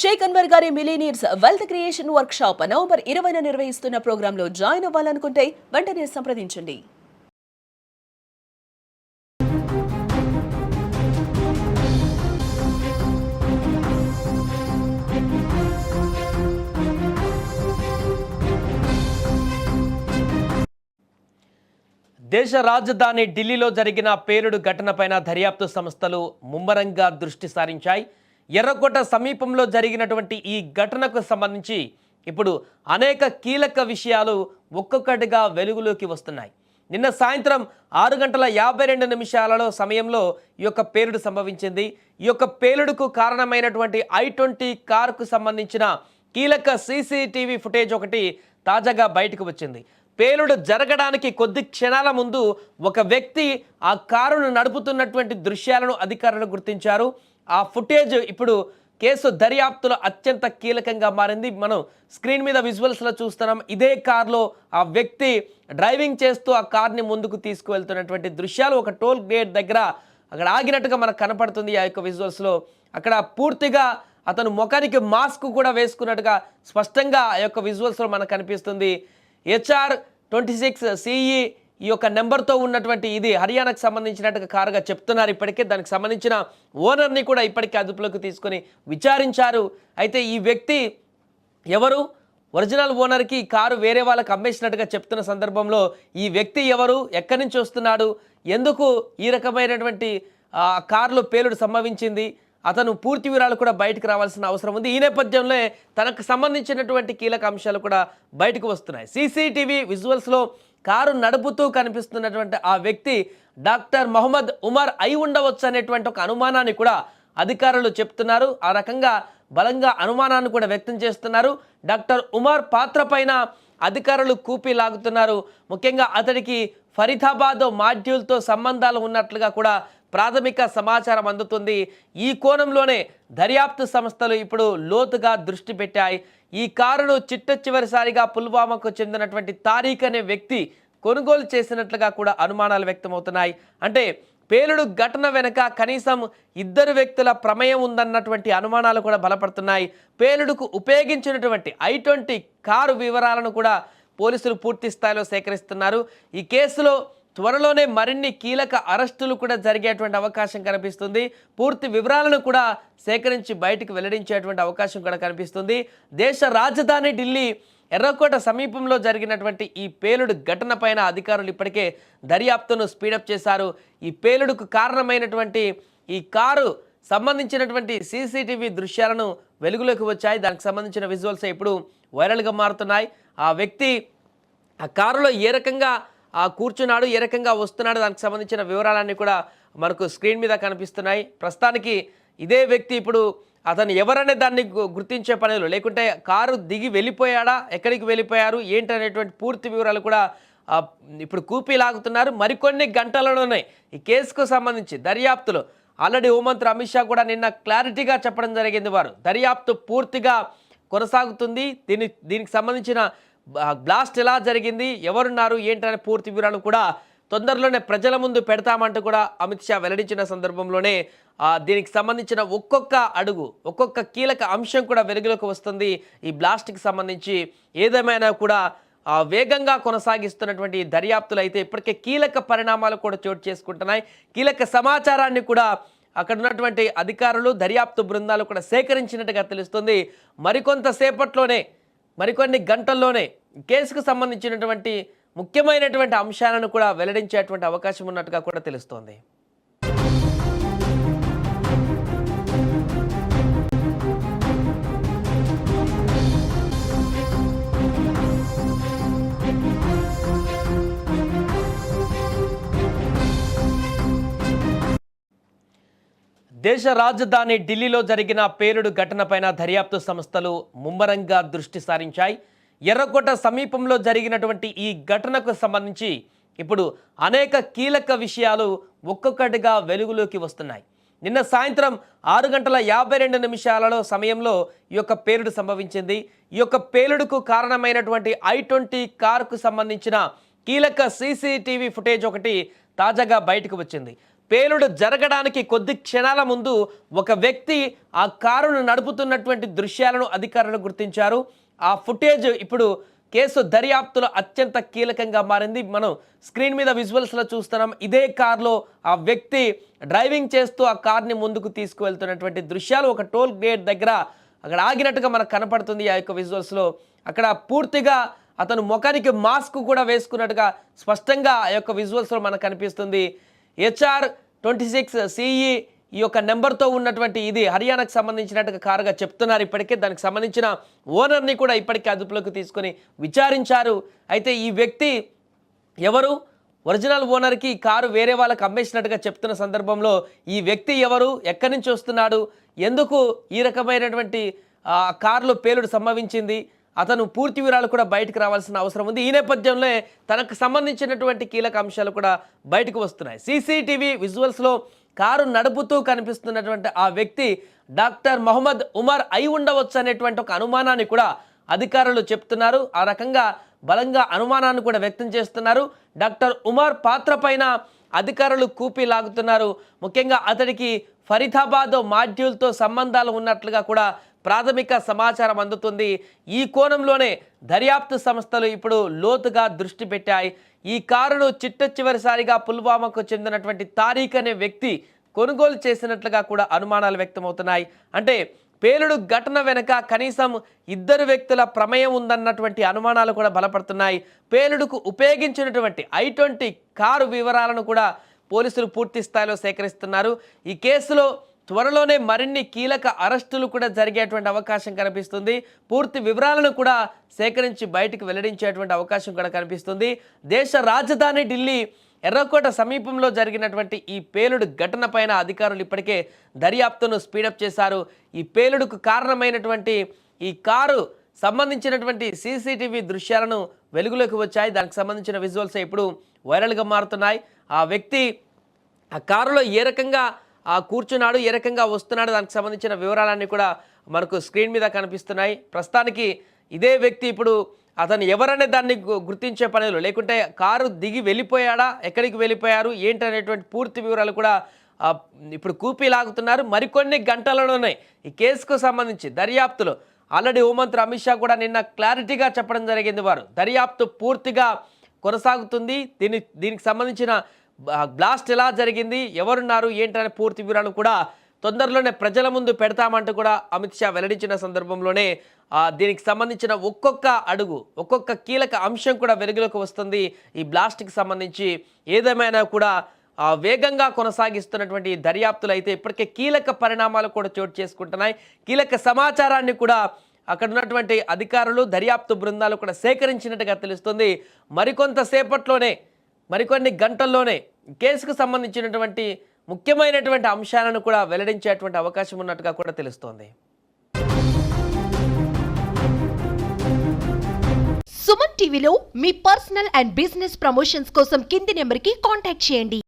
షేక్ అన్వర్ గారి millionaires wealth creation workshop November ఇరవైన నిర్వహిస్తున్న ప్రోగ్రాంలో జాయిన్ అవ్వాలనుకుంటే వెంటనే సంప్రదించండి. దేశ రాజధాని ఢిల్లీలో జరిగిన పేలుడు ఘటనపైన దర్యాప్తు సంస్థలు ముమ్మరంగా దృష్టి సారించాయి. ఎర్రకోట సమీపంలో జరిగినటువంటి ఈ ఘటనకు సంబంధించి ఇప్పుడు అనేక కీలక విషయాలు ఒక్కొక్కటిగా వెలుగులోకి వస్తున్నాయి. నిన్న సాయంత్రం ఆరు గంటల యాభై రెండు నిమిషాలలో సమయంలో ఈ యొక్క పేలుడు సంభవించింది. ఈ యొక్క పేలుడుకు కారణమైనటువంటి ఐ ట్వంటీ కారుకు సంబంధించిన కీలక సీసీటీవీ ఫుటేజ్ ఒకటి తాజాగా బయటకు వచ్చింది. పేలుడు జరగడానికి కొద్ది క్షణాల ముందు ఒక వ్యక్తి ఆ కారును నడుపుతున్నటువంటి దృశ్యాలను అధికారులు గుర్తించారు. ఆ ఫుటేజ్ ఇప్పుడు కేసు దర్యాప్తులో అత్యంత కీలకంగా మారింది. మనం స్క్రీన్ మీద విజువల్స్లో చూస్తున్నాం. ఇదే కార్లో ఆ వ్యక్తి డ్రైవింగ్ చేస్తూ ఆ కార్ని ముందుకు తీసుకువెళ్తున్నటువంటి దృశ్యాలు. ఒక టోల్ గేట్ దగ్గర అక్కడ ఆగినట్టుగా మనకు కనపడుతుంది ఆ యొక్క విజువల్స్లో. అక్కడ పూర్తిగా అతను ముఖానికి మాస్క్ కూడా వేసుకున్నట్టుగా స్పష్టంగా ఆ యొక్క విజువల్స్లో మనకు కనిపిస్తుంది. హెచ్ఆర్ ట్వంటీ సిక్స్ సిఈ ఈ యొక్క నెంబర్తో ఉన్నటువంటి ఇది హర్యానాకు సంబంధించినట్టుగా కారుగా చెప్తున్నారు. ఇప్పటికే దానికి సంబంధించిన ఓనర్ని కూడా ఇప్పటికే అదుపులోకి తీసుకొని విచారించారు. అయితే ఈ వ్యక్తి ఎవరు? ఒరిజినల్ ఓనర్కి కారు వేరే వాళ్ళకి అమ్మేసినట్టుగా చెప్తున్న సందర్భంలో ఈ వ్యక్తి ఎవరు? ఎక్కడి నుంచి వస్తున్నాడు? ఎందుకు ఈ రకమైనటువంటి కారులో పేలుడు సంభవించింది? అతను పూర్తి వివరాలు కూడా బయటకు రావాల్సిన అవసరం ఉంది. ఈ నేపథ్యంలో తనకు సంబంధించినటువంటి కీలక అంశాలు కూడా బయటకు వస్తున్నాయి. సీసీటీవీ విజువల్స్లో కారు నడుపుతూ కనిపిస్తున్నటువంటి ఆ వ్యక్తి డాక్టర్ మొహమ్మద్ ఉమర్ అయి ఉండవచ్చు అనేటువంటి ఒక అనుమానాన్ని కూడా అధికారులు చెప్తున్నారు. ఆ రకంగా బలంగా అనుమానాన్ని కూడా వ్యక్తం చేస్తున్నారు. డాక్టర్ ఉమర్ పాత్ర పైన అధికారులు కూపి లాగుతున్నారు. ముఖ్యంగా అతడికి ఫరీదాబాద్ మాడ్యూల్తో సంబంధాలు ఉన్నట్లుగా కూడా ప్రాథమిక సమాచారం అందుతుంది. ఈ కోణంలోనే దర్యాప్తు సంస్థలు ఇప్పుడు లోతుగా దృష్టి పెట్టాయి. ఈ కారును చిట్ట చివరిసారిగా పుల్వామాకు చెందినటువంటి తారీఖ్ అనే వ్యక్తి కొనుగోలు చేసినట్లుగా కూడా అనుమానాలు వ్యక్తమవుతున్నాయి. అంటే పేలుడు ఘటన వెనుక కనీసం ఇద్దరు వ్యక్తుల ప్రమేయం ఉందన్నటువంటి అనుమానాలు కూడా బలపడుతున్నాయి. పేలుడుకు ఉపయోగించినటువంటి ఐ ట్వంటీ కారు వివరాలను కూడా పోలీసులు పూర్తి స్థాయిలో సేకరిస్తున్నారు. ఈ కేసులో త్వరలోనే మరిన్ని కీలక అరెస్టులు కూడా జరిగేటువంటి అవకాశం కనిపిస్తుంది. పూర్తి వివరాలను కూడా సేకరించి బయటకు వెల్లడించేటువంటి అవకాశం కూడా కనిపిస్తుంది. దేశ రాజధాని ఢిల్లీ ఎర్రకోట సమీపంలో జరిగినటువంటి ఈ పేలుడు ఘటన పైన అధికారులు ఇప్పటికే దర్యాప్తును స్పీడప్ చేశారు. ఈ పేలుడుకు కారణమైనటువంటి ఈ కారు సంబంధించినటువంటి సీసీటీవీ దృశ్యాలను వెలుగులోకి వచ్చాయి. దానికి సంబంధించిన విజువల్స్ ఇప్పుడు వైరల్గా మారుతున్నాయి. ఆ వ్యక్తి ఆ కారులో ఏ రకంగా కూర్చున్నాడు ఏ రకంగా వస్తున్నాడు దానికి సంబంధించిన వివరాలన్నీ కూడా మనకు స్క్రీన్ మీద కనిపిస్తున్నాయి. ప్రస్తుతానికి ఇదే వ్యక్తి ఇప్పుడు అతను ఎవరనే దాన్ని గు- గుర్తించే పనిలో లేకుంటే కారు దిగి వెళ్ళిపోయాడా? ఎక్కడికి వెళ్ళిపోయారు? ఏంటనేటువంటి పూర్తి వివరాలు కూడా ఇప్పుడు కూపీ లాగుతున్నారు. మరికొన్ని గంటలలోనే ఈ కేసుకు సంబంధించి దర్యాప్తులో. ఆల్రెడీ హోంమంత్రి అమిత్ షా కూడా నిన్న క్లారిటీగా చెప్పడం జరిగింది వారు. దర్యాప్తు పూర్తిగా కొనసాగుతుంది. దీని దీనికి సంబంధించిన బ్లాస్ట్ ఎలా జరిగింది ఎవరున్నారు ఏంటనే పూర్తి వివరాలు కూడా తొందరలోనే ప్రజల ముందు పెడతామంటూ కూడా అమిత్ షా వెల్లడించిన సందర్భంలోనే దీనికి సంబంధించిన ఒక్కొక్క అడుగు ఒక్కొక్క కీలక అంశం కూడా వెలుగులోకి వస్తుంది. ఈ బ్లాస్ట్కి సంబంధించి ఏదేమైనా కూడా వేగంగా కొనసాగిస్తున్నటువంటి దర్యాప్తులు అయితే ఇప్పటికే కీలక పరిణామాలు కూడా చోటు చేసుకుంటున్నాయి. కీలక సమాచారాన్ని కూడా అక్కడ ఉన్నటువంటి అధికారులు దర్యాప్తు బృందాలు కూడా సేకరించినట్టుగా తెలుస్తుంది. మరికొంతసేపట్లోనే మరికొన్ని గంటల్లోనే కేసుకు సంబంధించినటువంటి ముఖ్యమైనటువంటి అంశాలను కూడా వెల్లడించేటువంటి అవకాశం ఉన్నట్టుగా కూడా తెలుస్తోంది. దేశ రాజధాని ఢిల్లీలో జరిగిన పేలుడు ఘటనపైన దర్యాప్తు సంస్థలు ముమ్మరంగా దృష్టి సారించాయి. ఎర్రకోట సమీపంలో జరిగినటువంటి ఈ ఘటనకు సంబంధించి ఇప్పుడు అనేక కీలక విషయాలు ఒక్కొక్కటిగా వెలుగులోకి వస్తున్నాయి. నిన్న సాయంత్రం ఆరు గంటల యాభై రెండు నిమిషాలలో సమయంలో ఈ యొక్క పేలుడు సంభవించింది. ఈ యొక్క పేలుడుకు కారణమైనటువంటి ఐ ట్వంటీ కారుకు సంబంధించిన కీలక సీసీటీవీ ఫుటేజ్ ఒకటి తాజాగా బయటకు వచ్చింది. పేలుడు జరగడానికి కొద్ది క్షణాల ముందు ఒక వ్యక్తి ఆ కారును నడుపుతున్నటువంటి దృశ్యాలను అధికారులు గుర్తించారు. ఆ ఫుటేజ్ ఇప్పుడు కేసు దర్యాప్తులో అత్యంత కీలకంగా మారింది. మనం స్క్రీన్ మీద విజువల్స్లో చూస్తున్నాం. ఇదే కార్లో ఆ వ్యక్తి డ్రైవింగ్ చేస్తూ ఆ కార్ని ముందుకు తీసుకువెళ్తున్నటువంటి దృశ్యాలు ఒక టోల్ గేట్ దగ్గర అక్కడ ఆగినట్టుగా మనకు కనపడుతుంది ఆ యొక్క విజువల్స్లో. అక్కడ పూర్తిగా అతను ముఖానికి మాస్క్ కూడా వేసుకున్నట్టుగా స్పష్టంగా ఆ యొక్క విజువల్స్లో మనకు కనిపిస్తుంది. హెచ్ఆర్ ట్వంటీ సిక్స్ సిఈ ఈ యొక్క నెంబర్తో ఉన్నటువంటి ఇది హర్యానాకు సంబంధించినట్టుగా కారుగా చెప్తున్నారు. ఇప్పటికే దానికి సంబంధించిన ఓనర్ని కూడా ఇప్పటికే అదుపులోకి తీసుకొని విచారించారు. అయితే ఈ వ్యక్తి ఎవరు? ఒరిజినల్ ఓనర్కి కారు వేరే వాళ్ళకి అమ్మేసినట్టుగా చెప్తున్న సందర్భంలో ఈ వ్యక్తి ఎవరు? ఎక్కడి నుంచి వస్తున్నాడు? ఎందుకు ఈ రకమైనటువంటి కార్లో కారులో పేలుడు సంభవించింది? అతను పూర్తి వివరాలు కూడా బయటకు రావాల్సిన అవసరం ఉంది. ఈ నేపథ్యంలో తనకు సంబంధించినటువంటి కీలక అంశాలు కూడా బయటకు వస్తున్నాయి. సీసీటీవీ విజువల్స్లో కారు నడుపుతూ కనిపిస్తున్నటువంటి ఆ వ్యక్తి డాక్టర్ మొహమ్మద్ ఉమర్ అయి ఉండవచ్చు అనేటువంటి ఒక అనుమానాన్ని కూడా అధికారులు చెప్తున్నారు. ఆ రకంగా బలంగా అనుమానాన్ని కూడా వ్యక్తం చేస్తున్నారు. డాక్టర్ ఉమర్ పాత్ర పైన అధికారులు కూపి లాగుతున్నారు. ముఖ్యంగా అతడికి ఫరీదాబాద్ మాడ్యూల్తో సంబంధాలు ఉన్నట్లుగా కూడా ప్రాథమిక సమాచారం అందుతుంది. ఈ కోణంలోనే దర్యాప్తు సంస్థలు ఇప్పుడు లోతుగా దృష్టి పెట్టాయి. ఈ కారును చిట్ట చివరిసారిగా పుల్వామాకు చెందినటువంటి తారీఖ్ అనే వ్యక్తి కొనుగోలు చేసినట్లుగా కూడా అనుమానాలు వ్యక్తమవుతున్నాయి. అంటే పేలుడు ఘటన వెనుక కనీసం ఇద్దరు వ్యక్తుల ప్రమేయం ఉందన్నటువంటి అనుమానాలు కూడా బలపడుతున్నాయి. పేలుడుకు ఉపయోగించినటువంటి ఐ ట్వంటీ కారు వివరాలను కూడా పోలీసులు పూర్తి స్థాయిలో సేకరిస్తున్నారు. ఈ కేసులో త్వరలోనే మరిన్ని కీలక అరెస్టులు కూడా జరిగేటువంటి అవకాశం కనిపిస్తుంది. పూర్తి వివరాలను కూడా సేకరించి బయటకు వెల్లడించేటువంటి అవకాశం కూడా కనిపిస్తుంది. దేశ రాజధాని ఢిల్లీ ఎర్రకోట సమీపంలో జరిగినటువంటి ఈ పేలుడు ఘటన పైన అధికారులు ఇప్పటికే దర్యాప్తును స్పీడప్ చేశారు. ఈ పేలుడుకు కారణమైనటువంటి ఈ కారు సంబంధించినటువంటి సీసీటీవీ దృశ్యాలను వెలుగులోకి వచ్చాయి. దానికి సంబంధించిన విజువల్స్ ఇప్పుడు వైరల్గా మారుతున్నాయి. ఆ వ్యక్తి ఆ కారులో ఏ రకంగా కూర్చున్నాడు ఏ రకంగా వస్తున్నాడు దానికి సంబంధించిన వివరాలన్నీ కూడా మనకు స్క్రీన్ మీద కనిపిస్తున్నాయి. ప్రస్తుతానికి ఇదే వ్యక్తి ఇప్పుడు అతను ఎవరనే దాన్ని గుర్తించే పనిలో లేకుంటే కారు దిగి వెళ్ళిపోయాడా ఎక్కడికి వెళ్ళిపోయారు ఏంటనేటువంటి పూర్తి వివరాలు కూడా ఇప్పుడు కూపీ లాగుతున్నారు. మరికొన్ని గంటలలోనే ఈ కేసుకు సంబంధించి దర్యాప్తులో. ఆల్రెడీ హోంమంత్రి అమిత్ షా కూడా నిన్న క్లారిటీగా చెప్పడం జరిగింది వారు. దర్యాప్తు పూర్తిగా కొనసాగుతుంది. దీని దీనికి సంబంధించిన బ్లాస్ట్ ఎలా జరిగింది ఎవరున్నారు ఏంటనే పూర్తి వివరాలు కూడా తొందరలోనే ప్రజల ముందు పెడతామంటూ కూడా అమిత్ షా వెల్లడించిన సందర్భంలోనే దీనికి సంబంధించిన ఒక్కొక్క అడుగు ఒక్కొక్క కీలక అంశం కూడా వెలుగులోకి వస్తుంది. ఈ బ్లాస్ట్కి సంబంధించి ఏదేమైనా కూడా వేగంగా కొనసాగిస్తున్నటువంటి దర్యాప్తులు అయితే ఇప్పటికే కీలక పరిణామాలు కూడా చోటు చేసుకుంటున్నాయి. కీలక సమాచారాన్ని కూడా అక్కడ ఉన్నటువంటి అధికారులు దర్యాప్తు బృందాలు కూడా సేకరించినట్టుగా తెలుస్తుంది. మరికొంతసేపట్లోనే మరికొన్ని గంటల్లోనే కేసుకు సంబంధించినటువంటి ముఖ్యమైనటువంటి అంశాలను కూడా వెల్లడించేటువంటి అవకాశం ఉన్నట్టుగా కూడా తెలుస్తోంది. సుమన్ టీవీలో మీ పర్సనల్ అండ్ బిజినెస్ ప్రమోషన్స్ కోసం కింది నెంబర్కి కాంటాక్ట్ చేయండి.